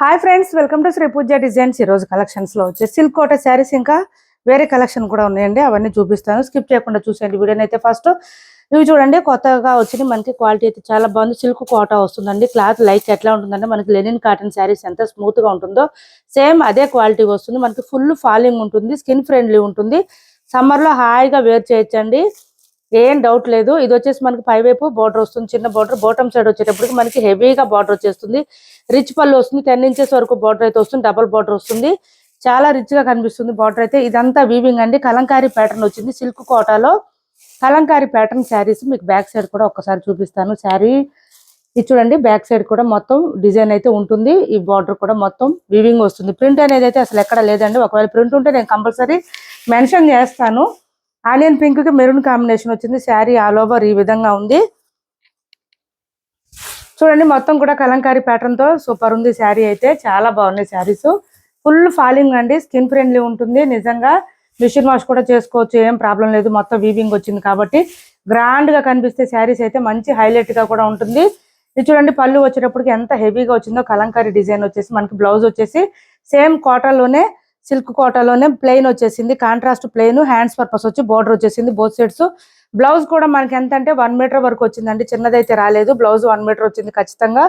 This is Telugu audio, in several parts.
Hi friends welcome to Sri Pooja designs ఈరోజు కలెక్షన్స్లో వచ్చే సిల్క్ కోట శారీస్ ఇంకా వేరే కలెక్షన్ కూడా ఉన్నాయండి. అవన్నీ చూపిస్తాను. స్కిప్ చేయకుండా చూసేయండి. వీడియోని అయితే ఫస్ట్ ఇవి చూడండి. కొత్తగా వచ్చింది. మనకి క్వాలిటీ అయితే చాలా బాగుంది. సిల్క్ కోట వస్తుందండి. క్లాత్ లైక్ ఎట్లా ఉంటుందంటే మనకి లెనిన్ కాటన్ శారీస్ ఎంత స్మూత్గా ఉంటుందో సేమ్ అదే క్వాలిటీ వస్తుంది. మనకి ఫుల్ ఫాలింగ్ ఉంటుంది. స్కిన్ ఫ్రెండ్లీ ఉంటుంది. సమ్మర్లో హాయిగా వేర్ చేయొచ్చండి. ఏం డౌట్ లేదు. ఇది వచ్చేసి మనకి పై వైపు బార్డర్ వస్తుంది చిన్న బార్డర్ బాటమ్ సైడ్ వచ్చేటప్పటికి మనకి హెవీగా బార్డర్ వచ్చేస్తుంది. రిచ్ పళ్ళు వస్తుంది టెన్ ఇంచెస్ వరకు బార్డర్ అయితే వస్తుంది డబల్ బార్డర్ వస్తుంది. చాలా రిచ్గా కనిపిస్తుంది బార్డర్ అయితే. ఇదంతా వీవింగ్ అండి. కలంకారీ ప్యాటర్న్ వచ్చింది సిల్క్ కోటాలో. కలంకారీ ప్యాటర్న్ శారీస్ మీకు బ్యాక్ సైడ్ కూడా ఒకసారి చూపిస్తాను. శారీ ఇది చూడండి బ్యాక్ సైడ్ కూడా మొత్తం డిజైన్ అయితే ఉంటుంది. ఈ బార్డర్ కూడా మొత్తం వీవింగ్ వస్తుంది. ప్రింట్ అనేది అయితే అసలు ఎక్కడ లేదండి. ఒకవేళ ప్రింట్ ఉంటే నేను కంపల్సరీ మెన్షన్ చేస్తాను. ఆనియన్ పింక్కి మెరూన్ కాంబినేషన్ వచ్చింది. శారీ ఆల్ ఓవర్ ఈ విధంగా ఉంది. చూడండి మొత్తం కూడా కలంకారీ ప్యాటర్న్తో సూపర్ ఉంది శారీ అయితే. చాలా బాగున్నాయి శారీస్. ఫుల్ ఫాలింగ్ అండి. స్కిన్ ఫ్రెండ్లీ ఉంటుంది. నిజంగా మిషన్ వాష్ కూడా చేసుకోవచ్చు. ఏం ప్రాబ్లం లేదు. మొత్తం వీవింగ్ వచ్చింది కాబట్టి గ్రాండ్గా కనిపిస్తే శారీస్ అయితే మంచి హైలైట్గా కూడా ఉంటుంది. ఇది చూడండి పళ్ళు వచ్చేటప్పటికి ఎంత హెవీగా వచ్చిందో కలంకారీ డిజైన్ వచ్చేసి మనకి బ్లౌజ్ వచ్చేసి సేమ్లోనే సిల్క్ కోటాలోనే ప్లెయిన్ వచ్చేసింది. కాంట్రాస్ట్ ప్లెయిన్ హ్యాండ్స్ పర్పస్ వచ్చి బోర్డర్ వచ్చేసింది బోత్ సైడ్స్. బ్లౌజ్ కూడా మనకి ఎంత అంటే వన్ మీటర్ వరకు వచ్చిందండి. చిన్నదైతే రాలేదు. బ్లౌజ్ వన్ మీటర్ వచ్చింది ఖచ్చితంగా.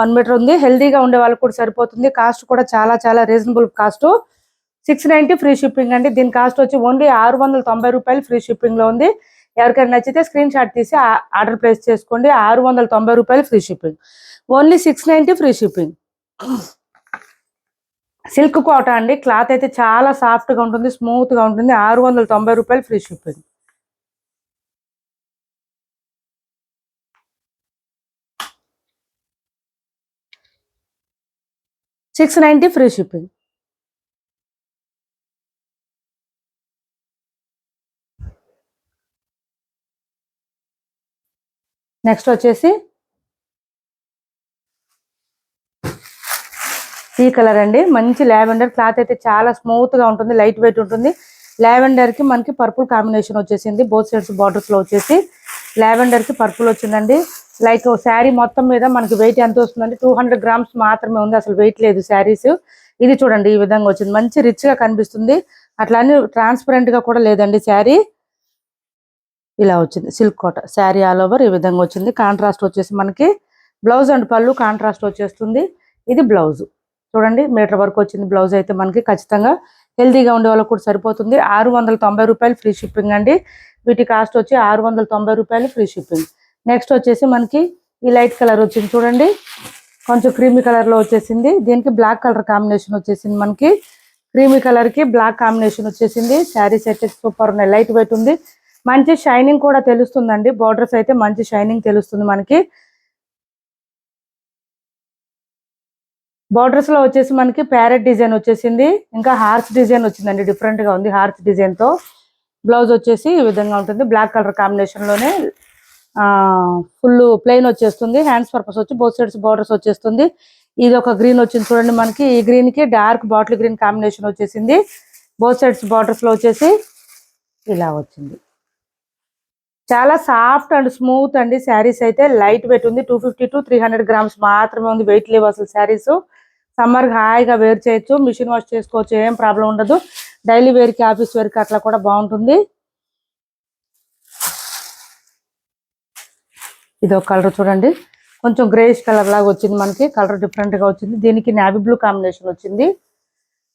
వన్ మీటర్ ఉంది. హెల్దీగా ఉండే వాళ్ళకి కూడా సరిపోతుంది. కాస్ట్ కూడా చాలా చాలా reasonable cost. Six ninety free shipping అండి. దీని కాస్ట్ వచ్చి ఓన్లీ ఆరు వందల తొంభై రూపాయలు ఫ్రీ షిప్పింగ్లో ఉంది. ఎవరికైనా నచ్చితే స్క్రీన్ షాట్ తీసి ఆర్డర్ ప్లేస్ చేసుకోండి. ఆరు వందల తొంభై రూపాయలు free shipping. Only six ninety free shipping. Silk Kota అండి. క్లాత్ అయితే చాలా సాఫ్ట్గా ఉంటుంది స్మూత్గా ఉంటుంది. ఆరు వందల తొంభై రూపాయలు free shipping six ninety free shipping next వచ్చేసి సీ కలర్ అండి. మంచి లావెండర్. క్లాత్ అయితే చాలా స్మూత్గా ఉంటుంది. లైట్ వెయిట్ ఉంటుంది. లావెండర్కి మనకి పర్పుల్ కాంబినేషన్ వచ్చేసింది. బోత్ సైడ్స్ బార్డర్స్లో వచ్చేసి లావెండర్కి పర్పుల్ వచ్చిందండి. లైక్ శారీ మొత్తం మీద మనకి వెయిట్ ఎంత వస్తుందండి టూ హండ్రెడ్ గ్రామ్స్ మాత్రమే ఉంది. అసలు వెయిట్ లేదు శారీస్. ఇది చూడండి ఈ విధంగా వచ్చింది. మంచి రిచ్గా కనిపిస్తుంది. అట్లానే ట్రాన్స్పరెంట్గా కూడా లేదండి శారీ. ఇలా వచ్చింది. Silk Kota. Sari all over ఈ విధంగా వచ్చింది. కాంట్రాస్ట్ వచ్చేసి మనకి బ్లౌజ్ అండ్ పళ్ళు కాంట్రాస్ట్ వచ్చేస్తుంది. ఇది బ్లౌజ్. చూడండి మీటర్ వరకు వచ్చింది బ్లౌజ్ అయితే మనకి ఖచ్చితంగా హెల్తీగా ఉండే వాళ్ళకి కూడా సరిపోతుంది. ఆరు వందల తొంభై రూపాయలు ఫ్రీ షిప్పింగ్ అండి. వీటి కాస్ట్ వచ్చి ఆరు వందల తొంభై రూపాయలు ఫ్రీ షిప్పింగ్. నెక్స్ట్ వచ్చేసి మనకి ఈ లైట్ కలర్ వచ్చింది చూడండి. కొంచెం క్రీమీ కలర్లో వచ్చేసింది. దీనికి బ్లాక్ కలర్ కాంబినేషన్ వచ్చేసింది మనకి. క్రీమీ కలర్కి బ్లాక్ కాంబినేషన్ వచ్చేసింది. శారీస్ అయితే సూపర్ ఉన్నాయి. లైట్ వెయిట్ ఉంది. మంచి షైనింగ్ కూడా తెలుస్తుందండి. బార్డర్స్ అయితే మంచి షైనింగ్ తెలుస్తుంది మనకి. బార్డర్స్లో వచ్చేసి మనకి ప్యారెట్ డిజైన్ వచ్చేసింది. ఇంకా హార్స్ డిజైన్ వచ్చిందండి. డిఫరెంట్గా ఉంది హార్స్ డిజైన్తో. బ్లౌజ్ వచ్చేసి ఈ విధంగా ఉంటుంది. బ్లాక్ కలర్ కాంబినేషన్లోనే ఫుల్ ప్లెయిన్ వచ్చేస్తుంది. హ్యాండ్స్ పర్పస్ వచ్చి బోత్ సైడ్స్ బార్డర్స్ వచ్చేస్తుంది. ఇది ఒక గ్రీన్ వచ్చింది చూడండి మనకి. ఈ గ్రీన్కి డార్క్ బాటిల్ గ్రీన్ కాంబినేషన్ వచ్చేసింది. బోత్ సైడ్స్ బార్డర్స్లో వచ్చేసి ఇలా వచ్చింది. చాలా సాఫ్ట్ అండ్ స్మూత్ అండి. శారీస్ అయితే లైట్ వెయిట్ ఉంది. Two fifty to three hundred grams మాత్రమే ఉంది. వెయిట్ లేవు అసలు శారీస్ సమ్మర్ హాయిగా వేర్ చేయొచ్చు మిషన్ వాష్ చేసుకోవచ్చు ఏం ప్రాబ్లం ఉండదు. డైలీ వేర్కి ఆఫీస్ వేర్కి అట్లా కూడా బాగుంటుంది. ఇది ఒక కలర్ చూడండి. కొంచెం గ్రేష్ కలర్ లాగా వచ్చింది మనకి కలర్ డిఫరెంట్గా వచ్చింది. దీనికి నావీ బ్లూ కాంబినేషన్ వచ్చింది.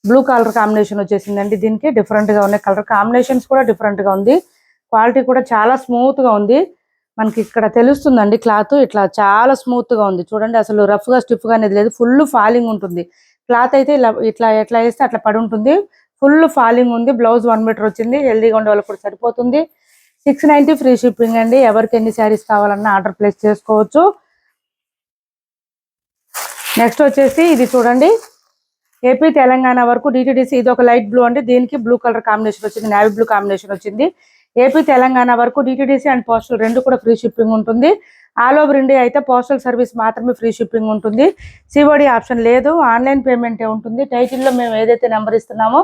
బ్లూ కలర్ కాంబినేషన్ వచ్చేసిందండి దీనికి. డిఫరెంట్గా ఉన్నాయి. కలర్ కాంబినేషన్స్ కూడా డిఫరెంట్గా ఉంది. క్వాలిటీ కూడా చాలా స్మూత్గా ఉంది. మనకి ఇక్కడ తెలుస్తుందండి క్లాత్. ఇట్లా చాలా స్మూత్గా ఉంది. చూడండి అసలు రఫ్గా అనేది లేదు. ఫుల్ ఫాలింగ్ ఉంటుంది. క్లాత్ అయితే ఇలా ఇట్లా ఎట్లా వేస్తే అట్లా పడి ఉంటుంది. ఫుల్ ఫాలింగ్ ఉంది. బ్లౌజ్ వన్ మీటర్ వచ్చింది. హెల్దీగా ఉండే వాళ్ళకి కూడా సరిపోతుంది. సిక్స్ నైన్టీ ఫ్రీ షిప్పింగ్ అండి. ఎవరికి ఎన్ని శారీస్ కావాలన్నా ఆర్డర్ ప్లేస్ చేసుకోవచ్చు. నెక్స్ట్ వచ్చేసి ఇది చూడండి. ఏపీ తెలంగాణ వరకు డిటీడీసీ ఇది ఒక లైట్ బ్లూ అండి. దీనికి బ్లూ కలర్ కాంబినేషన్ వచ్చింది. నావీ బ్లూ కాంబినేషన్ వచ్చింది. ఏపీ తెలంగాణ వరకు డిటిడిసి అండ్ పోస్టల్ రెండు కూడా ఫ్రీ షిప్పింగ్ ఉంటుంది. ఆల్ ఓవర్ ఇండియా అయితే పోస్టల్ సర్వీస్ మాత్రమే ఫ్రీ షిప్పింగ్ ఉంటుంది. సిఓడి ఆప్షన్ లేదు. ఆన్లైన్ పేమెంటే ఉంటుంది. టైటిల్లో మేము ఏదైతే నెంబర్ ఇస్తున్నామో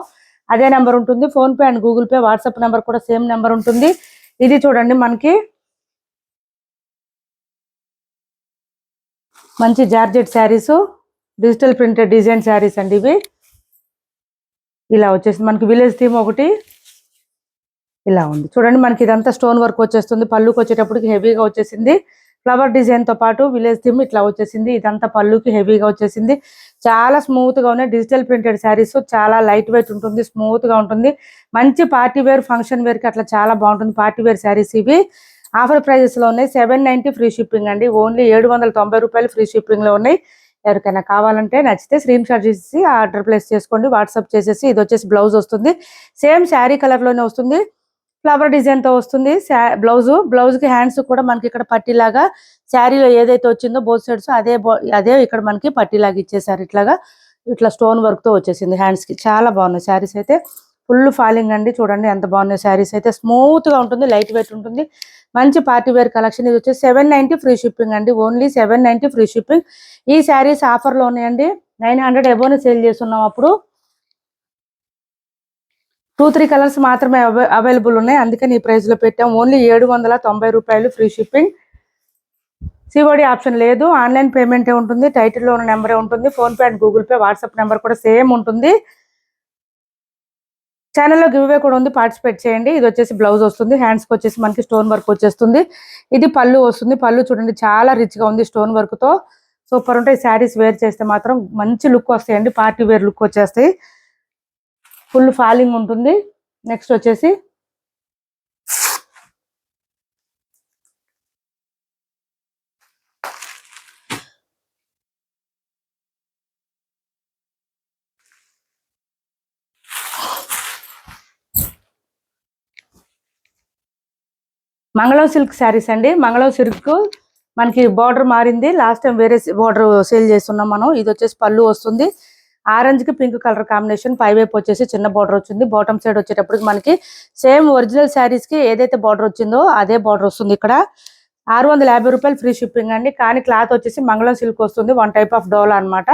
అదే నెంబర్ ఉంటుంది. PhonePe and Google Pay WhatsApp number కూడా సేమ్ నెంబర్ ఉంటుంది. ఇది చూడండి మనకి. మంచి georgette saris digital printed design saris అండి ఇవి. ఇలా వచ్చేసి మనకి విలేజ్ థీమ్ ఒకటి. ఇలా ఉంది. చూడండి మనకి ఇదంతా స్టోన్ వర్క్ వచ్చేస్తుంది. పళ్ళుకి వచ్చేటప్పటికి హెవీగా వచ్చేసింది. ఫ్లవర్ డిజైన్తో పాటు విలేజ్ థీమ్ ఇట్లా వచ్చేసింది. ఇదంతా పళ్ళుకి హెవీగా వచ్చేసింది. చాలా స్మూత్గా ఉన్నాయి. డిజిటల్ ప్రింటెడ్ శారీస్ చాలా లైట్ వెయిట్ ఉంటుంది స్మూత్గా ఉంటుంది. మంచి పార్టీ వేర్ ఫంక్షన్ వేర్కి అట్లా చాలా బాగుంటుంది పార్టీ వేర్ శారీస్ ఇవి. ఆఫర్ ప్రైజెస్లో ఉన్నాయి. సెవెన్ నైన్టీ ఫ్రీ షిప్పింగ్ అండి. ఓన్లీ ఏడు వందల తొంభై రూపాయలు ఫ్రీ షిప్పింగ్లో ఉన్నాయి. ఎవరికైనా కావాలంటే నచ్చితే స్క్రీన్ షాట్ చేసి ఆర్డర్ ప్లేస్ చేసుకోండి. వాట్సాప్ చేసేసి ఇది వచ్చేసి బ్లౌజ్ వస్తుంది. సేమ్ శారీ కలర్లోనే వస్తుంది. ఫ్లవర్ డిజైన్తో వస్తుంది. బ్లౌజ్ బ్లౌజ్కి హ్యాండ్స్ కూడా మనకి ఇక్కడ పట్టిలాగా శారీలో ఏదైతే వచ్చిందో బోత్ సైడ్స్ అదే అదే ఇక్కడ మనకి పట్టిలాగా ఇచ్చేసారు ఇట్లాగా ఇట్లా స్టోన్ వర్క్తో వచ్చేసింది హ్యాండ్స్కి. చాలా బాగున్నాయి శారీస్ అయితే. ఫుల్ ఫాలింగ్ అండి. చూడండి ఎంత బాగున్నాయి శారీస్ అయితే. స్మూత్గా ఉంటుంది లైట్ వెయిట్ ఉంటుంది. మంచి పార్టీ వేర్ కలెక్షన్. ఇది వచ్చేసి సెవెన్ నైన్టీ ఫ్రీ షిప్పింగ్ అండి. Only seven ninety free shipping. ఈ శారీస్ ఆఫర్లో ఉన్నాయండి. నైన్ హండ్రెడ్ ఎబోనే సేల్ చేస్తున్నాం అప్పుడు. టూ త్రీ కలర్స్ మాత్రమే అవైలబుల్ ఉన్నాయి. అందుకని ఈ ప్రైస్లో పెట్టాం. ఓన్లీ ఏడు వందల తొంభై రూపాయలు ఫ్రీ షిప్పింగ్ సిఓడి ఆప్షన్ లేదు. ఆన్లైన్ పేమెంట్ ఉంటుంది. టైటిల్లో ఉన్న నెంబరే ఉంటుంది. PhonePe and Google Pay WhatsApp number కూడా సేమ్ ఉంటుంది. ఛానల్లో గివ్వే కూడా ఉంది. పార్టిసిపేట్ చేయండి. ఇది వచ్చేసి బ్లౌజ్ వస్తుంది. హ్యాండ్స్కి వచ్చేసి మనకి స్టోన్ వర్క్ వచ్చేస్తుంది. ఇది పళ్ళు వస్తుంది. పళ్ళు చూడండి. చాలా రిచ్గా ఉంది స్టోన్ వర్క్తో. సూపర్ ఉంటాయి. శారీస్ వేర్ చేస్తే మాత్రం మంచి లుక్ వస్తాయండి. పార్టీ వేర్ లుక్ వచ్చేస్తాయి. ఫుల్ ఫాలింగ్ ఉంటుంది. నెక్స్ట్ వచ్చేసి మంగళం సిల్క్ శారీస్ అండి. మంగళం సిల్క్ మనకి బార్డర్ మారింది. లాస్ట్ టైం వేరే బార్డర్ సేల్ చేస్తున్నాం మనం. ఇది వచ్చేసి పళ్ళు వస్తుంది. ఆరెంజ్కి పింక్ కలర్ కాంబినేషన్ పై వైపు వచ్చేసి చిన్న బార్డర్ వచ్చింది. బాటమ్ సైడ్ వచ్చేటప్పటికి మనకి సేమ్ ఒరిజినల్ శారీస్కి ఏదైతే బార్డర్ వచ్చిందో అదే బార్డర్ వస్తుంది ఇక్కడ. ఆరు వందల యాభై రూపాయలు ఫ్రీ షిప్పింగ్ అండి. కానీ క్లాత్ వచ్చేసి మంగళం సిల్క్ వస్తుంది. వన్ టైప్ ఆఫ్ డోలా అన్నమాట.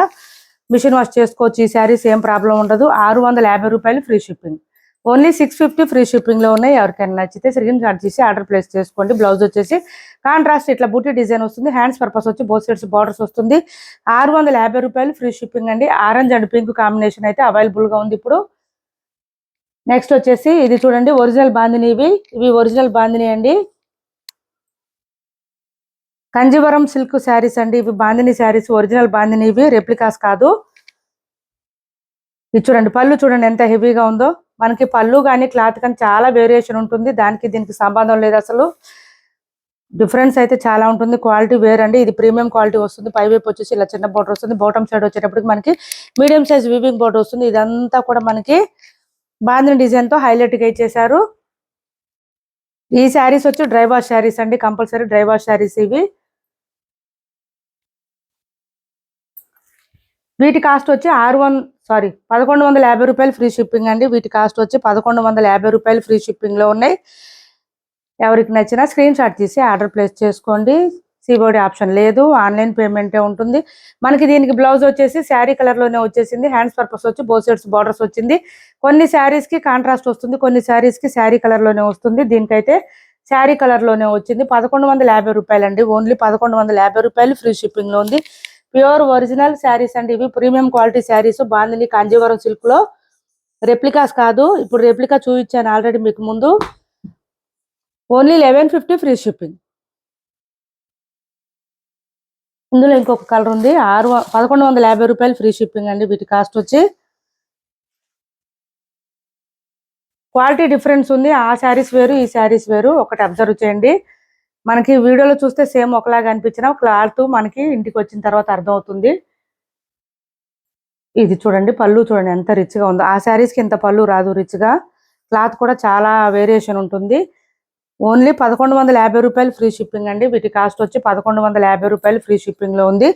మిషన్ వాష్ చేసుకోవచ్చు. ఈ శారీస్ ఏం ప్రాబ్లం ఉండదు. ఆరు వందల యాభై రూపాయలు free shipping. Only six fifty free షిప్పింగ్లో ఉన్నాయి. ఎవరికైనా నచ్చితే స్క్రీన్ షాట్ చేసి ఆర్డర్ ప్లేస్ చేసుకోండి. బ్లౌజ్ వచ్చేసి కాంట్రాస్ట్ ఇట్లా బూటీ డిజైన్ వస్తుంది. హ్యాండ్స్ పర్పస్ వచ్చి బోత్ సైడ్స్ బార్డర్స్ వస్తుంది. ఆరు వందల యాభై రూపాయలు ఫ్రీ షిప్పింగ్ అండి. ఆరెంజ్ అండ్ పింక్ కాంబినేషన్ అయితే అవైలబుల్గా ఉంది ఇప్పుడు. నెక్స్ట్ వచ్చేసి ఇది చూడండి ఒరిజినల్ బాందిని ఇవి. ఇవి ఒరిజినల్ బాందిని అండి. కంజీవరం సిల్క్ శారీస్ అండి. ఇవి బాందిని శారీస్ ఒరిజినల్ బాందిని ఇవి. రెప్లికాస్ కాదు. ఇది చూడండి పళ్ళు చూడండి ఎంత హెవీగా ఉందో. మనకి పళ్ళు కానీ క్లాత్ కానీ చాలా వేరియేషన్ ఉంటుంది. దానికి దీనికి సంబంధం లేదు అసలు. డిఫరెన్స్ అయితే చాలా ఉంటుంది. క్వాలిటీ వేర్ అండి ఇది ప్రీమియం క్వాలిటీ వస్తుంది. పై వైపు వచ్చేసి ఇలా చిన్న బోర్డర్ వస్తుంది. బాటమ్ సైడ్ వచ్చేటప్పటికి మనకి మీడియం సైజ్ వీవింగ్ బోర్డర్ వస్తుంది. ఇదంతా కూడా మనకి బాందిని డిజైన్తో హైలైట్గా ఇచ్చేసారు ఈ శారీస్ వచ్చి డ్రై వాష్ శారీస్ అండి. కంపల్సరీ డ్రై వాష్ శారీస్ ఇవి. వీటి కాస్ట్ వచ్చి ఆరు వన్ సారీ పదకొండు వందల యాభై రూపాయలు ఫ్రీ షిప్పింగ్ అండి. వీటి కాస్ట్ వచ్చి పదకొండు వందల యాభై రూపాయలు ఫ్రీ షిప్పింగ్లో ఉన్నాయి. ఎవరికి నచ్చినా స్క్రీన్ షాట్ తీసి ఆర్డర్ ప్లేస్ చేసుకోండి. సిబోడి ఆప్షన్ లేదు ఆన్లైన్ పేమెంటే ఉంటుంది. మనకి దీనికి బ్లౌజ్ వచ్చేసి శారీ కలర్లోనే వచ్చేసింది. హ్యాండ్స్ పర్పస్ వచ్చి బో సెట్స్ బార్డర్స్ వచ్చింది. కొన్ని శారీస్కి కాంట్రాస్ట్ వస్తుంది కొన్ని శారీస్కి శారీ కలర్లోనే వస్తుంది. దీనికైతే శారీ కలర్లోనే వచ్చింది. పదకొండు వందల యాభై రూపాయలు అండి ఓన్లీ పదకొండు వందల యాభై రూపాయలు ఫ్రీ షిప్పింగ్లో ఉంది. ప్యూర్ ఒరిజినల్ శారీస్ అండి ఇవి. Premium quality saris. Bandhani Kanjeevaram సిల్క్లో రెప్లికాస్ కాదు. ఇప్పుడు రెప్లికా చూపించాను ఆల్రెడీ మీకు ముందు. Only eleven fifty free shipping. ఇందులో ఇంకొక కలర్ ఉంది. ఆరు పదకొండు వందల యాభై రూపాయలు ఫ్రీ షిప్పింగ్ అండి వీటి కాస్ట్ వచ్చి. క్వాలిటీ డిఫరెన్స్ ఉంది. ఆ శారీస్ వేరు ఈ శారీస్ వేరు. ఒకటి అబ్జర్వ్ చేయండి. మనకి వీడియోలో చూస్తే సేమ్ ఒకలాగా అనిపించిన క్లాత్ మనకి ఇంటికి వచ్చిన తర్వాత అర్థమవుతుంది. ఇది చూడండి పళ్ళు చూడండి ఎంత రిచ్గా ఉందో. ఆ శారీస్కి ఇంత పళ్ళు రాదు రిచ్గా క్లాత్ కూడా చాలా వేరియేషన్ ఉంటుంది. ఓన్లీ పదకొండు వందల యాభై రూపాయలు ఫ్రీ షిప్పింగ్ అండి. వీటి కాస్ట్ వచ్చి పదకొండు వందల యాభై రూపాయలు ఫ్రీ షిప్పింగ్లో ఉంది.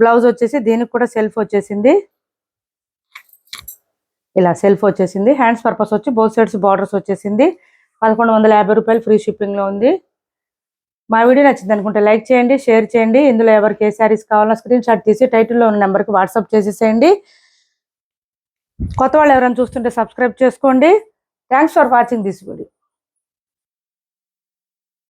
బ్లౌజ్ వచ్చేసి దీనికి కూడా సెల్ఫ్ వచ్చేసింది. ఇలా సెల్ఫ్ వచ్చేసింది. హ్యాండ్స్ పర్పస్ వచ్చి బోత్ సైడ్స్ బార్డర్స్ వచ్చేసింది. పదకొండు వందల యాభై రూపాయలు ఫ్రీ షిప్పింగ్లో ఉంది. మా వీడియో నచ్చింది అనుకుంటే లైక్ చేయండి షేర్ చేయండి. ఇందులో ఎవరికి ఏ శారీస్ కావాలో స్క్రీన్ షాట్ తీసి టైటిల్లో ఉన్న నెంబర్కి వాట్సాప్ చేసేసేయండి. కొత్త వాళ్ళు ఎవరైనా చూస్తుంటే సబ్స్క్రైబ్ చేసుకోండి. Thanks for watching this video